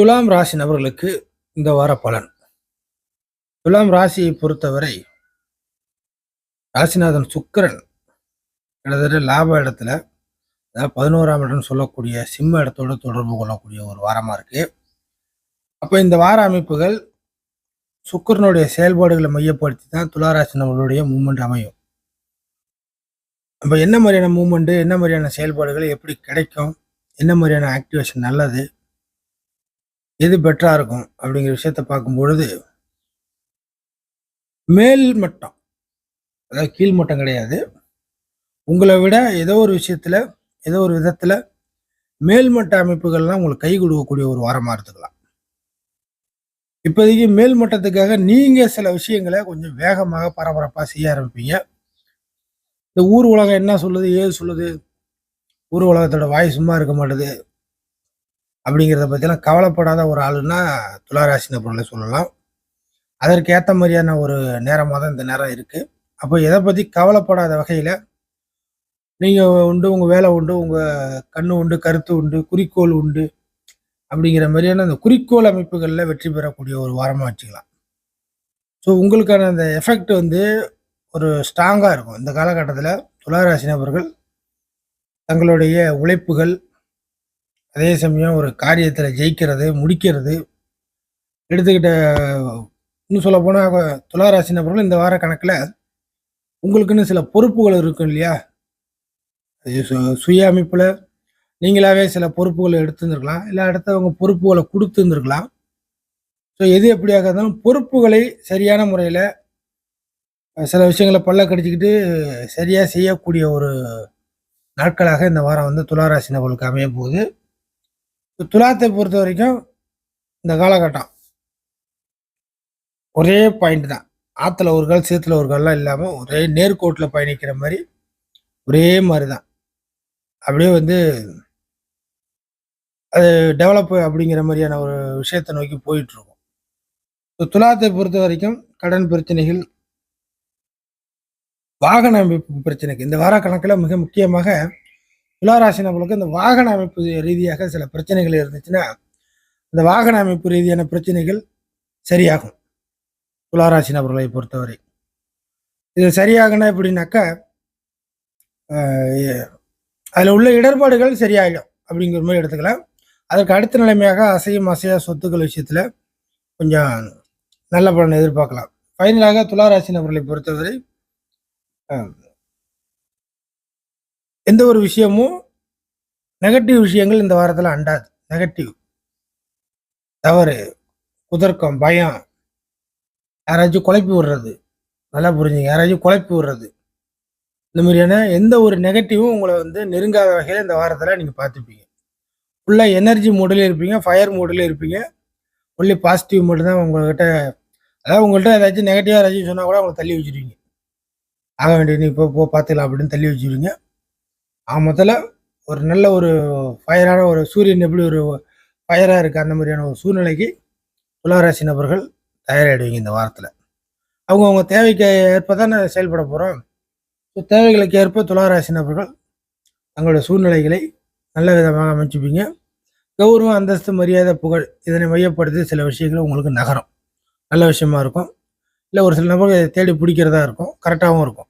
துலாம் ராசி நபர்களுக்கு இந்த வார பலன். துலாம் ராசியை பொறுத்தவரை ராசிநாதன் சுக்கரன் கிட்டத்தட்ட லாப இடத்துல அதாவது பதினோராம் இடம் சொல்லக்கூடிய சிம்ம இடத்தோட தொடர்பு கொள்ளக்கூடிய ஒரு வாரமாக இருக்கு. அப்போ இந்த வார அமைப்புகள் சுக்கரனுடைய செயல்பாடுகளை மையப்படுத்தி தான் துளாராசி நம்மளுடைய மூமெண்ட் அமையும். அப்போ என்ன மாதிரியான மூமெண்ட்டு என்ன மாதிரியான செயல்பாடுகள் எப்படி கிடைக்கும் என்ன மாதிரியான ஆக்டிவேஷன் நல்லது எது பெட்டராக இருக்கும் அப்படிங்கிற விஷயத்த பார்க்கும் பொழுது மேல் மட்டம் அதாவது கீழ் மட்டம் கிடையாது. உங்களை விட ஏதோ ஒரு விஷயத்தில் ஏதோ ஒரு விதத்தில் மேல்மட்ட அமைப்புகள்லாம் உங்களுக்கு கை கொடுக்கக்கூடிய ஒரு வாரமாக இருந்துக்கலாம். இப்போதைக்கு மேல் மட்டத்துக்காக சில விஷயங்களை கொஞ்சம் வேகமாக பரபரப்பாக செய்ய ஆரம்பிப்பீங்க. இந்த ஊர் உலகம் என்ன சொல்லுது ஏது சொல்லுது? ஊர் உலகத்தோட வாய் சும்மா இருக்க மாட்டுது. அப்படிங்கிறத பற்றிலாம் கவலைப்படாத ஒரு ஆளுன்னா துளாராசி நபர்களை சொல்லலாம். அதற்கு ஏற்ற மாதிரியான ஒரு நேரமாக தான் இந்த நேரம் இருக்குது அப்போ எதை பற்றி கவலைப்படாத வகையில் நீங்கள் உண்டு உங்கள் வேலை உண்டு உங்கள் கண்ணு உண்டு கருத்து உண்டு குறிக்கோள் உண்டு அப்படிங்கிற மாதிரியான அந்த குறிக்கோள் அமைப்புகளில் வெற்றி பெறக்கூடிய ஒரு வாரமாக வச்சுக்கலாம். ஸோ உங்களுக்கான அந்த எஃபெக்ட் வந்து ஒரு ஸ்ட்ராங்காக இருக்கும். இந்த காலகட்டத்தில் துளாராசி நபர்கள் தங்களுடைய உழைப்புகள் அதே சமயம் ஒரு காரியத்தில் ஜெயிக்கிறது முடிக்கிறது எடுத்துக்கிட்ட இன்னும் சொல்ல போனால் துளாராசி நபர்கள் இந்த வார கணக்கில் உங்களுக்குன்னு சில பொறுப்புகள் இருக்கும் இல்லையா? அது சு- சுய அமைப்பில் நீங்களாகவே சில பொறுப்புகளை எடுத்துருந்துருக்கலாம். இல்லை அடுத்தவங்க பொறுப்புகளை கொடுத்துருந்துருக்கலாம். ஸோ எது எப்படியாக இருந்தாலும் பொறுப்புகளை சரியான முறையில் சில விஷயங்களை பல்ல கடிச்சிக்கிட்டு சரியாக செய்யக்கூடிய ஒரு நாட்களாக இந்த வாரம் வந்து துளாராசி நபர்களுக்கு அமைய போகுது. துலாத்தை பொறுத்த வரைக்கும் இந்த காலகட்டம் ஒரே பாயிண்ட் தான். ஆற்றுல ஒரு கால் சேத்துல ஒரு கால்லாம் இல்லாமல் ஒரே நேர்கோட்டில் பயணிக்கிற மாதிரி ஒரே மாதிரி தான். அப்படியே வந்து அது டெவலப் அப்படிங்கிற மாதிரியான ஒரு விஷயத்தை நோக்கி போயிட்டுருக்கும் ஸோ துலாத்தை பொறுத்த வரைக்கும் கடன் பிரச்சனைகள் வாகன அமைப்பு பிரச்சனைக்கு இந்த வார கணக்கில் மிக முக்கியமாக துளாராசி நம்மளுக்கு இந்த வாகன அமைப்பு ரீதியாக சில பிரச்சனைகள் இருந்துச்சுன்னா இந்த வாகன அமைப்பு ரீதியான பிரச்சனைகள் சரியாகும். துளாராசி நபர்களை பொறுத்தவரை. இது சரியாகனா எப்படின்னாக்கா அதில் உள்ள இடர்பாடுகள் சரியாயிடும் அப்படிங்கிற மாதிரி எடுத்துக்கலாம். அதற்கு அடுத்த நிலைமையாக அசையும் அசையா சொத்துக்கள் விஷயத்தில் கொஞ்சம் நல்ல பலன் எதிர்பார்க்கலாம். ஃபைனலாக துளாராசி நபர்களை பொறுத்தவரை எந்த ஒரு விஷயமும் நெகட்டிவ் விஷயங்கள் இந்த வாரத்தில் அண்டாது. நெகட்டிவ் தவறு குதர்க்கம் பயம். யாராச்சும் குழப்பி விடுறது. நல்லா புரிஞ்சுங்க. யாராச்சும் குழப்பி விடுறது. இந்த மாதிரியான எந்த ஒரு நெகட்டிவும் உங்களை வந்து நெருங்காத வகையில் இந்த வாரத்தில் நீங்கள் பார்த்துப்பீங்க. ஃபுல்லாக எனர்ஜி மூடில் இருப்பீங்க ஃபயர் மூடில் இருப்பீங்க. ஒன்லி பாசிட்டிவ் மட்டும் தான் உங்கள்கிட்ட அதாவது உங்கள்கிட்ட ஏதாச்சும் நெகட்டிவாக ஏதாச்சும் சொன்னால் கூட உங்களை தள்ளி வச்சிருவீங்க. ஆக வேண்டிய இப்போ போ பார்த்துக்கலாம் அப்படின்னு தள்ளி வச்சுருவீங்க. ஆக முதல்ல ஒரு நல்ல ஒரு ஃபயரான ஒரு சூரியன் எப்படி ஒரு ஃபயராக இருக்குது அந்த மாதிரியான ஒரு சூழ்நிலைக்கு துளாராசி நபர்கள் தயாராகிடுவீங்க இந்த வாரத்தில். அவங்கவுங்க தேவைக்கு ஏற்ப தான் செயல்பட போகிறோம் ஸோ தேவைகளுக்கு ஏற்ப துளாராசி நபர்கள் தங்களுடைய சூழ்நிலைகளை நல்ல விதமாக அமைச்சுப்பீங்க. கௌரவம் அந்தஸ்து மரியாதை புகழ் இதனை மையப்படுத்தி சில விஷயங்கள் உங்களுக்கு நகரும். நல்ல விஷயமா இருக்கும். இல்லை ஒரு சில நபர்கள் தேடி பிடிக்கிறதா இருக்கும். கரெக்டாகவும் இருக்கும்.